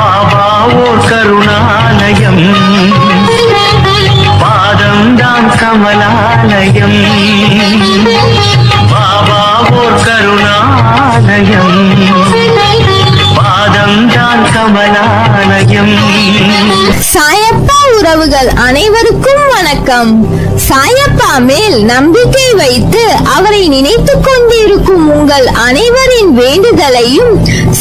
பாபா ஓர் கருணாலயம். பாதம்தான் கமலாலயம். பாபா ஓர் கருணாலயம். பாதம்தான் கமலாலயம். சாயப்பா உறவுகள் அனைவருக்கும் வணக்கம். சாயப்பா மேல் நம்பிக்கை வைத்து அவரை நினைத்துக் கொண்டிருக்கும் உங்கள் அனைவரின் வேண்டுதலையும்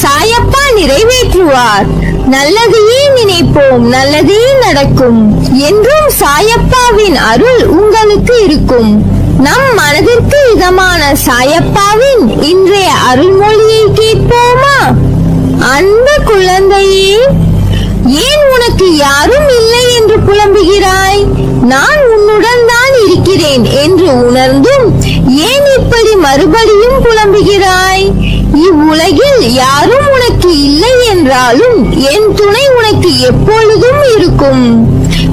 சாயப்பா நிறைவேற்றுவார். நல்லதையே நினைப்போம் நல்லதே நடக்கும். என்றும் சாயப்பாவின் அருள் உங்களுக்கு இருக்கும். நம் மனதிற்கு இதமான சாயப்பாவின் இன்றைய அருள்மொழியை கேட்போமா? அன்பு குழந்தையே ஏன் உனக்கு யாரும் இல்லை என்று புலம்புகிறாய்? நான் உன்னுடன் தான் இருக்கிறேன் என்று உணர்ந்தும் ஏன் இப்படி மறுபடியும் புலம்புகிறாய்? இவ்வுலகில் யாரும் உனக்கு இல்லை என்றாலும் என் துணை உனக்கு எப்பொழுதும் இருக்கும்.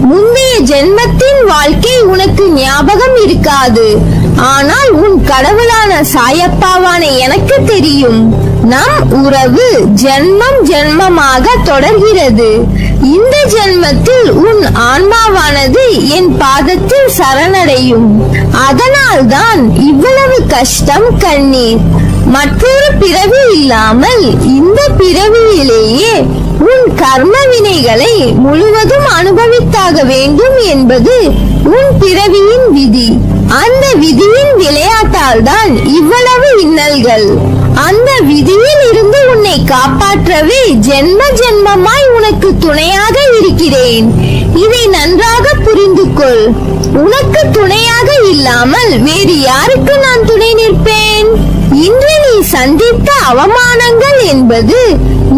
முந்தைய ஜென்மத்தின் வாழ்க்கை உனக்கு ஞாபகம் இருக்காது. ஆனால் உன் கடவுளான சாயப்பாவான எனக்கு தெரியும். நம் உறவு ஜென்மம் ஜென்மமாக தொடர்கிறது. இந்த ஜென்மத்தில் உன் ஆன்மாவானது என் பாதத்தில் சரணடையும். அதனால்தான் இவ்வளவு கஷ்டம் கண்ணீர். மற்றொரு பிறவி இல்லாமல் இந்த பிறவியிலேயே உன் கர்ம வினைகளை முழுவதும் அனுபவித்தாக வேண்டும் என்பது உன் பிறவியின் விதி. அந்த விதியின் விளையாட்டால் தான் இவ்வளவு இன்னல்கள். அந்த விதியில் இருந்து உன்னை காப்பாற்றவே ஜென்ம ஜென்மமாய் உனக்கு துணையாக இருக்கிறேன். இதை நன்றாக புரிந்து கொள் உனக்கு துணையாக இல்லாமல் வேறு யாருக்கு நான் துணை நிற்பேன்? சந்தித்த அவமானங்கள் என்பது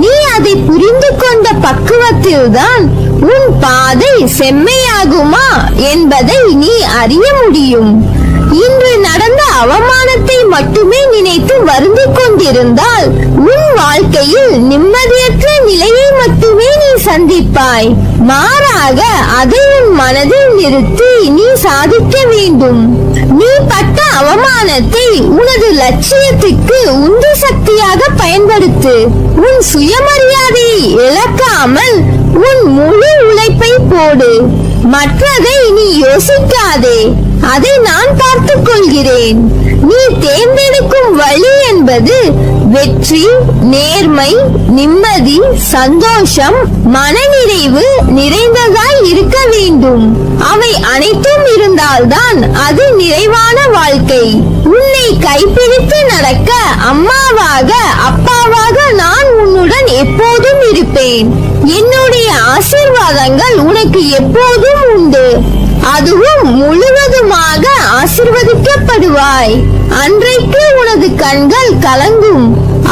நீ அதை புரிந்து கொண்ட பக்குவத்தில்தான் உன் பாதை செம்மையாகுமா என்பதை நீ அறிய முடியும். இன்று நடந்த அவமானத்தை மட்டுமே நினைத்து வருந்திக் கொண்டிருந்தால் உன் வாழ்க்கையில் நிம்மதியற்ற நிலையை மட்டுமே நீ சந்திப்பாய். மாறாக அதை உன் மனதில் நிறுத்தி நீ சாதிக்க வேண்டும். நீ பட்ட அவமானத்தை உனது லட்சியத்துக்கு உந்து சக்தியாக பயன்படுத்து. உன் சுயமரியாதையை இழக்காமல் உன் முழு உழைப்பை போடு. மற்றதை நீ யோசிக்காதே. அதை நான் பார்த்துக் கொள்கிறேன். நீ தேர்ந்தெடுக்கும் வழி என்பது வெற்றி நேர்மை நிம்மதி சந்தோஷம் மனநிறைவு நிறைந்ததாய் இருக்க வேண்டும். அவை அனைத்தும் இருந்தால்தான் அது நிறைவான வாழ்க்கை. உன்னை கைப்பிடித்து நடக்க அம்மாவாக அப்பாவாக நான் உன்னுடன் எப்போதும் இருப்பேன். என்னுடைய ஆசீர்வாதங்கள் உனக்கு எப்போதும் உண்டு. அதுவும் முழுவதுமாக ஆசிர்வதிக்கப்படுவாய். அன்றைக்கு உனது கண்கள் கலங்கும்.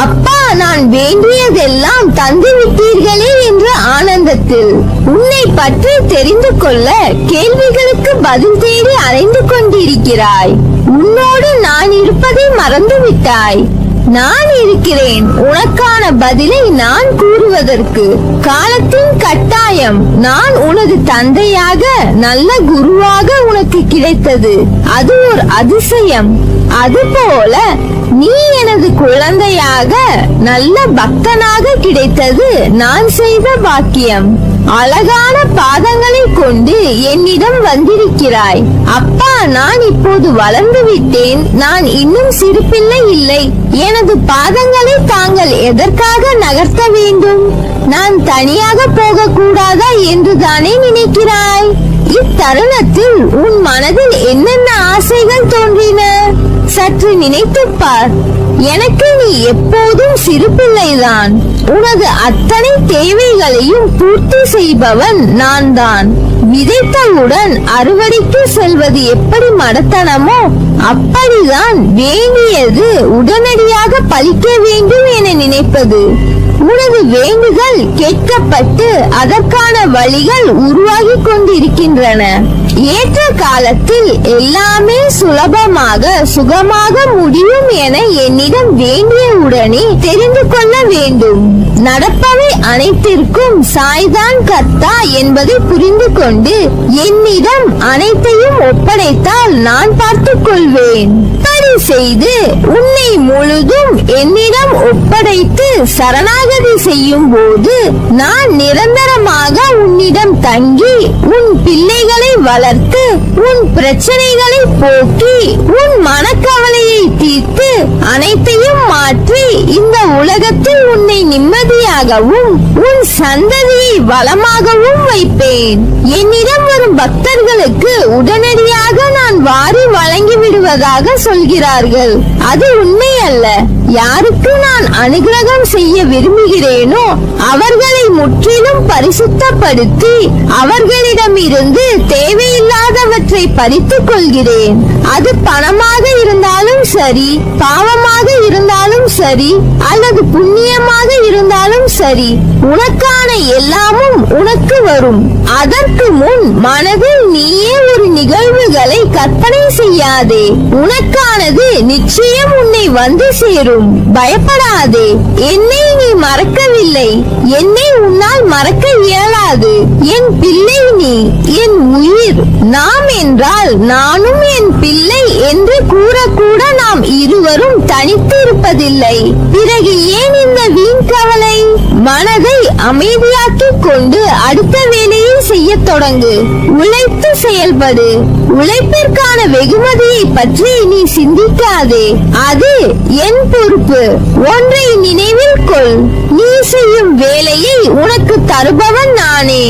அப்பா நான் வேண்டியதெல்லாம் தந்து விட்டீர்களே என்ற ஆனந்தத்தில் உன்னை பற்றி தெரிந்து கொள்ள கேள்விகளுக்கு பதில் தேடி அலைந்து கொண்டிருக்கிறாய். உன்னோடு நான் இருப்பதை மறந்து விட்டாய் நான் இருக்கிறேன். உனக்கான பதிலை நான் கூறுவதற்கு. காலத்தின் கட்டாயம். நான் உனது தந்தையாக நல்ல குருவாக உனக்கு கிடைத்தது. அது ஒரு அதிசயம். அதுபோல நீ எனது குழந்தையாக நல்ல பக்தனாக கிடைத்தது நான் செய்த பாக்கியம். அழகான பாதங்களை கொண்டு என்னிடம் வந்திருக்கிறாய். அப்பா நான் இப்போது வளர்ந்து விட்டேன். நான் இன்னும் சிறு பிள்ளை இல்லை. எனது பாதங்களை தாங்கள் எதற்காக நகர்த்த வேண்டும்? நான் தனியாக போக கூடாதா என்று தானே நினைக்கிறாய்? இத்தருணத்தில் உன் மனதில் என்னென்ன ஆசைகள் தோன்றி சற்று நினைத்துப் பார் எனக்கு நீ எப்போதும் சிறு பிள்ளைதான். உனது அத்தனை தேவைகளையும் பூர்த்தி செய்பவன் நான் தான் விதைத்தவுடன் அறுவடைக்கு செல்வது எப்படி மடத்தனமோ அப்படிதான் வேண்டியது உடனடியாக பலிக்க வேண்டும் என நினைப்பது. உனது வேண்டுதல் கேட்கப்பட்டு அதற்கான வழிகள் உருவாகி கொண்டிருக்கின்றன. ஏற்ற காலத்தில் எல்லாமே சுலபமாக சுகமாக முடியும் என என்னிடம் வேண்டிய உடனே தெரிந்து கொள்ள வேண்டும். நடப்பவை அனைத்திற்கும் சாய்தான் கர்த்தா என்பதை புரிந்து கொண்டு என்னிடம் அனைத்தையும் ஒப்படைத்தால் நான் பார்த்துக் கொள்வேன் செய்து உன்னை முழுதும் என்னிடம் ஒப்படைத்து சரணாகதி செய்யும் போது நான் நிரந்தரமாக உன்னிடம் தங்கி உன் பிள்ளைகளை வளர்த்து உன் பிரச்சனைகளை போக்கி உன் மனக்கவலையை தீர்த்து அனைத்தையும் மாற்றி இந்த உலகத்தில் உன்னை நிம்மதி நிம்மதியாகவும் உன் சந்ததியை வளமாகவும் வைப்பேன். என்னிடம் வரும் பக்தர்களுக்கு உடனடியாக நான் வாரி வழங்கி விடுவதாக சொல்கிறார்கள். அது உண்மை அல்ல யாருக்கு நான் அனுகிரகம் செய்ய விரும்புகிறேனோ அவர்களை முற்றிலும் பரிசுத்தப்படுத்தி அவர்களிடமிருந்து தேவையில்லாதவற்றை பறித்துக் கொள்கிறேன். அது பணமாக இருந்தாலும் சரி பாவமாக இருந்தாலும் சரி அல்லது புண்ணியமாக இருந்தாலும் சரி உனக்கான எல்லாமும் உனக்கு வரும். அதற்கு முன் மனதில் நீயே ஒரு நிகழ்வுகளை கற்பனை செய்யாதே. உனக்கானது நிச்சயம் உன்னை வந்து சேரும். பயப்படாதே. என்னை நீ மறக்கவில்லை. என்னை உன்னால் மறக்க இயலாது. என் பிள்ளை நீ என் உயிர். நாம் என்றால் நானும் என் பிள்ளை என்று கூறக்கூட நாம் இருவரும் தனித்து இருப்பதில்லை பிறகு ஏன் இந்த வீண் கவலை? மனதை அமைதியாக்கிக் கொண்டு அடுத்த வேலையை செய்யத் தொடங்கு. உழைத்து செயல்படு. உழைப்பிற்கான வெகுமதியை பற்றி நீ சிந்திக்காதே. அது என் பொறுப்பு. ஒன்றை நினைவில் கொள். நீ செய்யும் வேலையை உனக்கு தருபவன் நானே.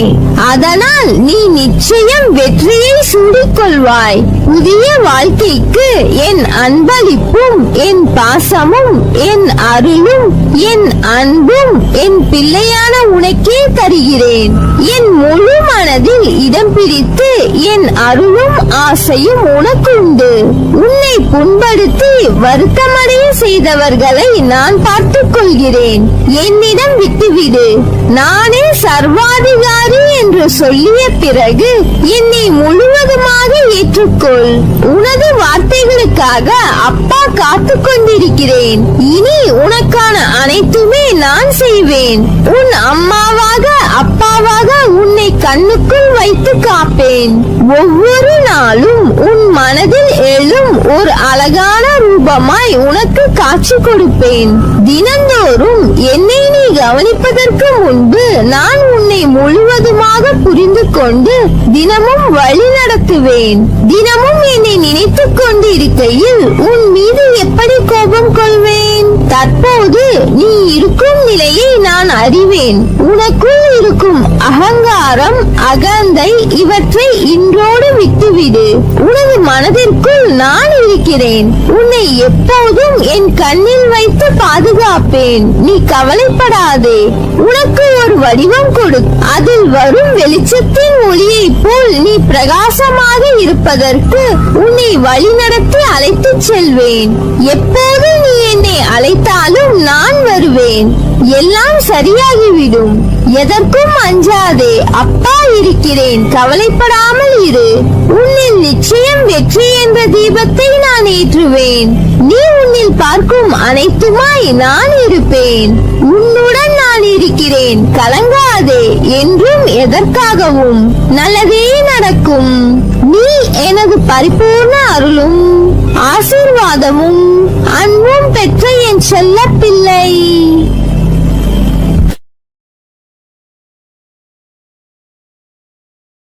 அதனால் நீ நிச்சயம் வெற்றியை சூடிக்கொள்வாய். புதிய வாழ்க்கைக்கு என் அன்பளிப்பும் என் பாசமும் என் அருளும் என் அன்பும் என் பிள்ளையான உனக்கே தருகிறேன். என் முழு மனதில் இடம் பிடித்து என் அருளும் ஆசையும் உனக்கு உண்டு உன்னை புண்படுத்தி வருத்தமடைய செய்தவர்களை நான் பார்த்துக் கொள்கிறேன் என்னிடம் விட்டுவிடு. நானே சர்வாதிகாரி என்று சொல்லிய பிறகு என்னை முழுவதுமாக ஏற்றுக்கொள். உனது வார்த்தைகளுக்காக அப்பா காத்துக் கொண்டிருக்கிறேன். இனி உனக்கான அனைத்துமே நான் செய்வேன். உன் அம்மாவாக அப்பாவாக உன்னை கண்ணுக்குள் வைத்து காப்பேன். ஒவ்வொரு நாளும் உன் மனதில் எழும் ஒரு அழகான ரூபமாய் உனக்கு காட்சி கொடுப்பேன். தினந்தோறும் என்னை நீ கவனிப்பதற்கு முன்பு நான் உன்னை முழுவதுமாக புரிந்து கொண்டு தினமும் வழி நடத்துவேன். தினமும் என்னை நினைத்துக் கொண்டு இருக்கையில் உன் மீது எப்படி கோபம் கொள்வேன்? தற்போது நீ இருக்கும் நிலையை நான் அறிவேன். உனக்குள் இருக்கும் அகங்காரம் அகந்தை இவற்றை இன்றோடு விட்டுவிடு. உனது மனதிற்குள் நான் இருக்கிறேன். உன்னை எப்போதும் என் கண்ணில் வைத்து பாதுகாப்பேன். நீ கவலைப்படாதே. உனக்கு ஒரு வடிவம் கொடு. அதில் வரும் வெளிச்சத்தின் ஒளியை போல் நீ பிரகாசமாக இருப்பதற்கு உன்னை வழிநடத்தி அழைத்துச் செல்வேன். எப்போது நீ என்னை அழைத்தாலும் நான் வருவேன். எல்லாம் சரியாகிவிடும். எதற்கும் அஞ்சாதே. அப்பா இருக்கிறேன். கவலைப்படாமல் இரு. உன்னில் நிச்சயம் வெற்றி என்ற தீபத்தை நான் ஏற்றுவேன். நீ உன்னில் பார்க்கும் அனைத்துமாய் நான் இருப்பேன். உன்னுடன் நான் இருக்கிறேன். கலங்காதே. என்றும் எதற்காகவும் நல்லதே நடக்கும். நீ எனது பரிபூர்ண அருளும் ஆசீர்வாதமும் அன்பும் பெற்ற என் செல்ல பிள்ளை